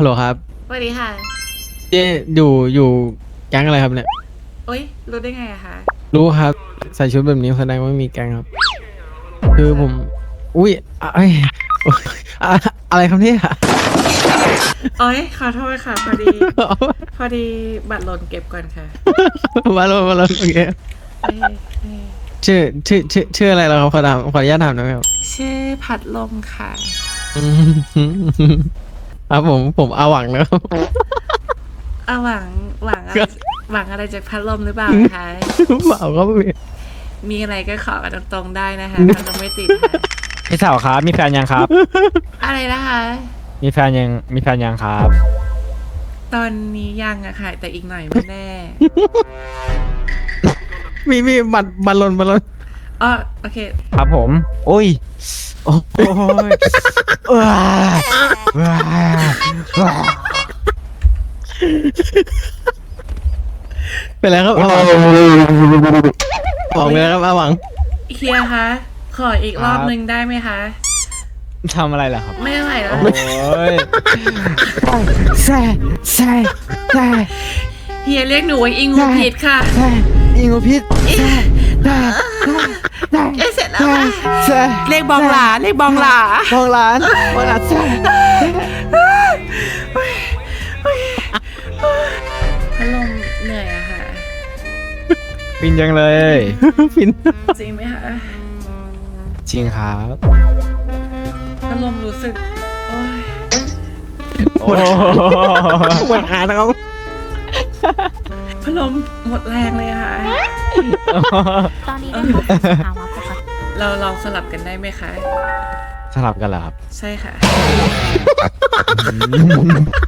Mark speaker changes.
Speaker 1: ฮัลโหลครับ
Speaker 2: สวัสดีค่ะ
Speaker 1: เจ๊อยู่อยู่แก๊งอะไรครับเนี่ย
Speaker 2: โอ๊ย รู้ได้ไงอะคะ
Speaker 1: รู้ครับ ใส่ชุดแบบนี้แสดงว่ามีแก๊งครับ คือผม อุ้ยอะเอ้ยอะอะไรครับเนี่ย
Speaker 2: โอ๊ย ขอโทษค่ะ พอดี พอดีบัตรหล่นเก็บก่อนค่ะ
Speaker 1: มาแล้วมาแล้วโอเค
Speaker 2: เอ้ยเอ้ย
Speaker 1: ชื่อชื่อชื่อชื่ออะไรแล้วครับขอถามขออนุญาตถามหน่อยครับ
Speaker 2: ชื่อพัดลมค่ะ
Speaker 1: อืม ครับผมผมอาหวังนะครับ
Speaker 2: เอาหวังหวังอะไรหวังอะไรจากพัดลมหรือเปล่าคะ
Speaker 1: เปล่าครับพี่
Speaker 2: มีอะไรก็ขอกันตรงๆได้นะคะพัดลมไม่ติดค่ะ
Speaker 3: พี่สาวครับ มีแฟนยังครับ
Speaker 2: อะไรนะคะ
Speaker 3: มีแฟนยัง มีแฟนยังครับ
Speaker 2: ตอนนี้ยังอะค่ะ แต่อีกหน่อยไม่แน่
Speaker 1: มีมีบัตรบัตรหลนบัตรหลน
Speaker 2: อ๋อโอเค
Speaker 3: ครับผม โอ้ย
Speaker 1: โอ้
Speaker 3: โอ้ยว้าว้าว้า
Speaker 1: เป็นไรครับอาหวังบอกเลยนะครับอาหวัง
Speaker 2: เฮียคะ ขออีกรอบนึงได้ไหมคะ
Speaker 3: ทำอะไรล่ะครับ
Speaker 2: ไม่ไหวแล้ว
Speaker 3: โอ้ย
Speaker 1: แซ่แซ่แซ่
Speaker 2: เฮียเรียกหนูว่าอิงูผิดค่ะ
Speaker 1: แซ่อิงโอพิษแซ่แซ่แซ่
Speaker 2: เอ้ยเสร็จแล้วค่ะ
Speaker 1: แซ่
Speaker 2: เรียกบองหลาเรียกบองหลา
Speaker 1: บองร้านบองร้านแซ่
Speaker 2: เหนื่อยอะค่ะ
Speaker 3: ฟินจังเลย
Speaker 1: ฟิน
Speaker 2: จริงไหมคะ
Speaker 3: จริงครับ
Speaker 2: พัดลมรู้สึก โอ้ย
Speaker 3: โอ้
Speaker 1: ปวดขานะครับ
Speaker 2: พัดลมหมดแรงเลยค่ะ
Speaker 4: ตอนนี้ได้เข้าสู่สภาวะปกติ
Speaker 2: เราลองสลับกันได้ไหมคะ
Speaker 3: สลับกันเหรอครับ
Speaker 2: ใช่ค่ะ
Speaker 3: อ